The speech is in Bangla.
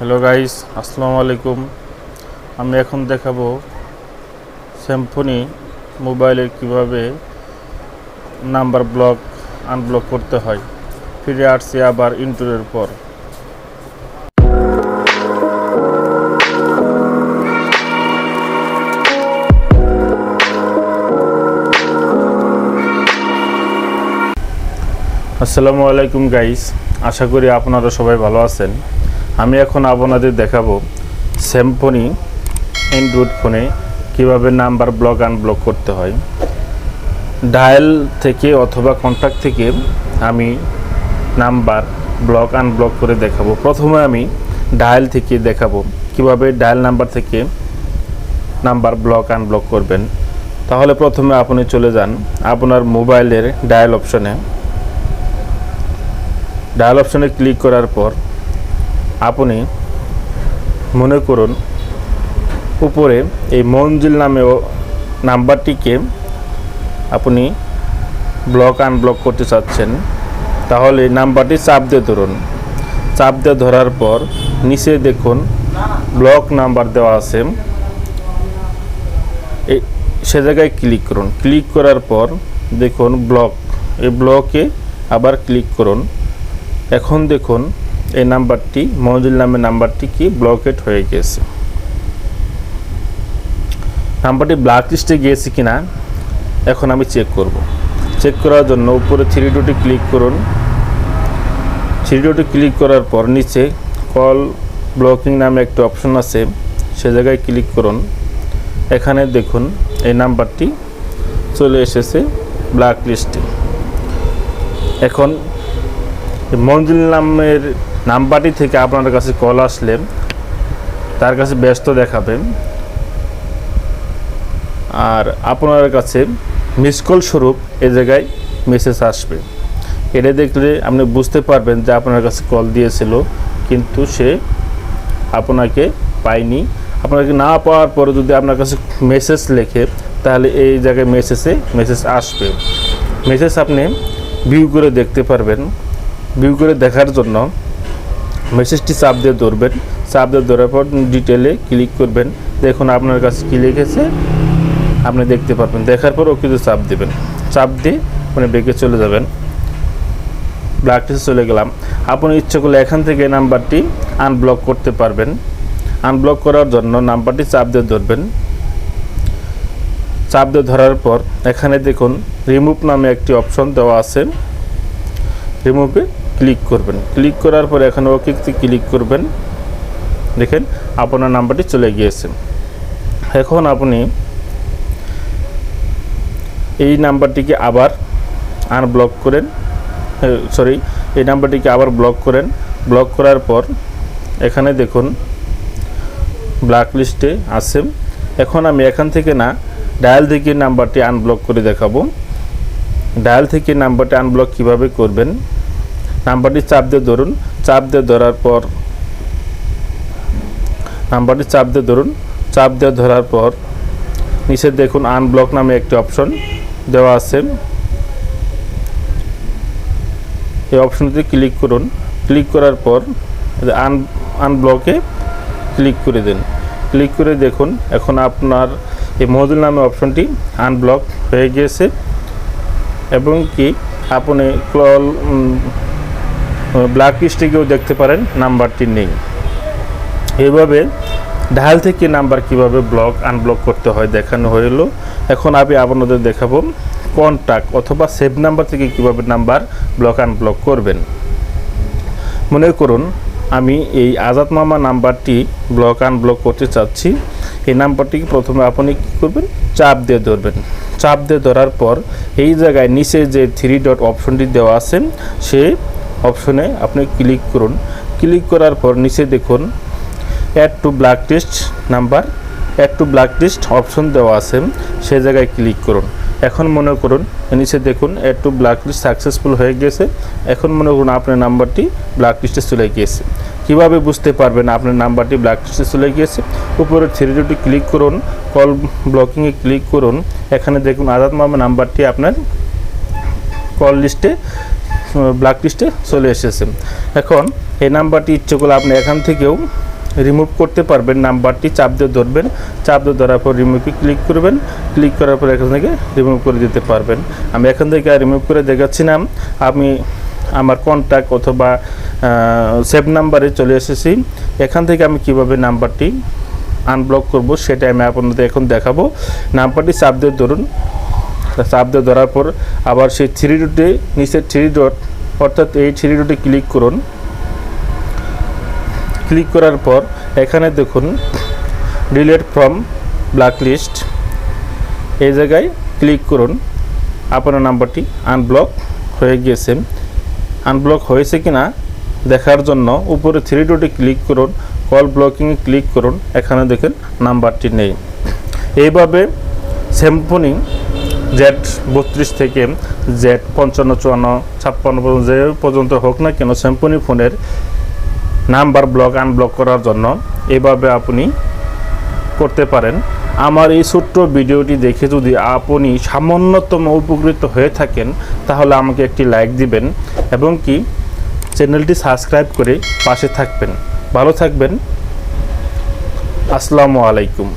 হ্যালো গাইস আসসালামু আলাইকুম আমি এখন দেখাবো স্যামফোনি মোবাইলে কীভাবে নাম্বার ব্লক আনব্লক করতে হয়। ফিরে আসছি আবার ইন্টুরের পর। আসসালামু আলাইকুম গাইস আশা করি আপনারা সবাই ভালো আছেন। আমি এখন আপনাদের দেখাবো স্যামফোনি অ্যান্ড্রয়েড ফোনে কীভাবে নাম্বার ব্লক আনব্লক করতে হয়। ডায়াল থেকে অথবা কন্ট্যাক্ট থেকে আমি নাম্বার ব্লক আনব্লক করে দেখাবো। প্রথমে আমি ডায়াল থেকে দেখাবো। কীভাবে ডায়াল নাম্বার থেকে নাম্বার ব্লক আনব্লক করবেন? তাহলে প্রথমে আপনি চলে যান আপনার মোবাইলের ডায়াল অপশনে ডায়াল অপশনে ক্লিক করার পর আপনি মনে করুন, উপরে এই মঞ্জিল নামে নাম্বারটিকে আপনি ব্লক আনব্লক করতে চাচ্ছেন, তাহলে নাম্বারটি চাপ দিয়ে ধরুন। চাপ দিয়ে ধরার পর নিচে দেখুন ব্লক নাম্বার দেওয়া আছে। সে জায়গায় ক্লিক করুন। ক্লিক করার পর দেখুন ব্লক এই ব্লকে আবার ক্লিক করুন। এখন দেখুন এই নাম্বারটি মঞ্জুল নামের নাম্বারটি কি? ব্লকেট হয়ে গেছে। নাম্বারটি ব্ল্যাক লিস্টে গিয়েছে কিনা? এখন আমি চেক করব। চেক করার জন্য উপরে থ্রি ডুটি ক্লিক করুন। থ্রি ডুটি ক্লিক করার পর নিচে কল ব্লকিং নামে একটা অপশন আছে, সে জায়গায় ক্লিক করুন। এখানে দেখুন, এই নাম্বারটি চলে এসেছে ব্ল্যাক লিস্টে এখন মঞ্জুল নামের নাম্বারটি থেকে আপনার কাছে কল আসলে তার কাছে ব্যস্ত দেখাবে আর আপনার কাছে মিস কল স্বরূপ এ জায়গায় মেসেজ আসবে। এটা দেখলে আপনি বুঝতে পারবেন যে আপনার কাছে কল দিয়েছিল, কিন্তু সে আপনাকে পায়নি। আপনাকে না পাওয়ার পরে যদি আপনার কাছে মেসেজ লেখে, তাহলে এই জায়গায় মেসেজে মেসেজ আসবে। মেসেজ আপনি ভিউ করে দেখতে পারবেন। ভিউ করে দেখার জন্য মেসেজটি চাপ দিয়ে ধরবেন। চাপ দিয়ে ধরার পর ডিটেলে ক্লিক করবেন। দেখুন আপনার কাছে কী লিখেছে, আপনি দেখতে পারবেন। দেখার পর ও কিছু চাপ দেবেন। চাপ দিয়ে আপনি বেঁকে চলে যাবেন। ব্ল্যাক লিস্টে চলে গেলাম। আপনি ইচ্ছে করলে এখান থেকে নাম্বারটি আনব্লক করতে পারবেন। আনব্লক করার জন্য নাম্বারটি চাপ দিয়ে ধরবেন। চাপ দিয়ে ধরার পর এখানে দেখুন রিমুভ নামে একটি অপশন দেওয়া আছে। রিমুভে ক্লিক করবেন। ক্লিক করার পর এখানে ওকে ক্লিক করবেন। দেখেন, আপনার নাম্বারটি চলে গিয়েছে। এখন আপনি এই নাম্বারটিকে আবার আনব্লক করেন। সরি এই নাম্বারটিকে আবার ব্লক করেন। ব্লক করার পর এখানে দেখুন ব্ল্যাক লিস্টে আছে। এখন আমি এখান থেকে না ডায়াল থেকে নাম্বারটি আনব্লক করে দেখাবো। ডায়াল থেকে নাম্বারটি আনব্লক কীভাবে করবেন? নাম্বারটি চাপ দিয়ে ধরুন, চাপ দিয়ে ধরার পর, নাম্বারটি চাপ দিয়ে ধরুন, চাপ দিয়ে ধরার পর, নিচে দেখুন আনব্লক নামে একটি অপশন দেওয়া আছে। এই অপশনটিতে ক্লিক করুন। ক্লিক করার পর আন আনব্লকে ক্লিক করে দিন। ক্লিক করে দেখুন, এখন আপনার এই মজুল নামে অপশনটি আনব্লক হয়ে গিয়েছে। এবং কি, আপনি কল ব্ল্যাক লিস্টে দেখতে পারেন নাম্বারটি নেই। এইভাবে ডায়াল থেকে নাম্বার কীভাবে ব্লক আনব্লক করতে হয় দেখানো হইল এখন আমি আপনাদের দেখাবো কন্ট্যাক্ট অথবা সেভ নাম্বার থেকে কীভাবে নাম্বার ব্লক আনব্লক করবেন। মনে করুন, আমি এই আজাদ মামা নাম্বারটি ব্লক আনব্লক করতে চাচ্ছি। এই নাম্বারটিকে প্রথমে আপনি কী করবেন? চাপ দিয়ে ধরবেন। চাপ দিয়ে ধরার পর এই জায়গায় নিচে যে থ্রি ডট অপশনটি দেওয়া আছে, সে অপশনে আপনি ক্লিক করুন। ক্লিক করার পর নিচে দেখুন add to black list number add to black list option দেওয়া আছে, সে জায়গায় ক্লিক করুন। এখন মনে করুন, নিচে দেখুন add to black list successful হয়ে গেছে। এখন মনে করুন আপনার নাম্বারটি ব্ল্যাক লিস্টে চলে গিয়েছে। কীভাবে বুঝতে পারবেন আপনার নাম্বারটি ব্ল্যাক লিস্টে চলে গিয়েছে? উপরে থ্রি ডুটি ক্লিক করুন, কল ব্লকিংয়ে ক্লিক করুন। এখানে দেখুন, আজাদ মামা নাম্বারটি আপনার কল লিস্টে ব্ল্যাক লিস্টে চলে এসেছে। এখন এই নাম্বারটি ইচ্ছে করলে আপনি এখান থেকেও রিমুভ করতে পারবেন। নাম্বারটি চাপ দিয়ে ধরবেন। চাপ দিয়ে ধরার পর রিমুভে ক্লিক করবেন। ক্লিক করার পর এখান থেকে রিমুভ করে দিতে পারবেন। আমি এখান থেকে রিমুভ করে দেখাচ্ছি না। আমি আমার কন্ট্যাক্ট অথবা সেভ নাম্বারে চলে এসেছি। এখান থেকে আমি কীভাবে নাম্বারটি আনব্লক করব সেটা আমি আপনাদের এখন দেখাবো। নাম্বারটি চাপ দিয়ে ধরুন। চাপ দিয়ে ধরার পর আবার সেই থ্রি ডটে নিচের থ্রি ডট অর্থাৎ এই থ্রি ডটে ক্লিক করুন। ক্লিক করার পর এখানে দেখুন ডিলেট ফ্রম ব্ল্যাকলিস্ট এই জায়গায় ক্লিক করুন। আপনার নাম্বারটি আনব্লক হয়ে গিয়েছে। আনব্লক হয়েছে কিনা দেখার জন্য উপরে থ্রি ডটে ক্লিক করুন কল ব্লকিংয়ে ক্লিক করুন। এখানে দেখেন নাম্বারটি নেই। এইভাবে স্যাম্পনিং জেড বত্রিশ থেকে জেড পঞ্চান্ন, চুয়ান্ন, ছাপ্পান্ন পর্যন্ত যে পর্যন্ত হোক না কেন স্যাম্পনি ফোনের নাম্বার ব্লক আনব্লক করার জন্য এভাবে আপনি করতে পারেন। আমার এই ছোট্ট ভিডিওটি দেখে যদি আপনি সামান্যতম উপকৃত হয়ে থাকেন, তাহলে আমাকে একটি লাইক দিবেন এবং কি চ্যানেলটি সাবস্ক্রাইব করে পাশে থাকবেন। ভালো থাকবেন। আসসালামু আলাইকুম।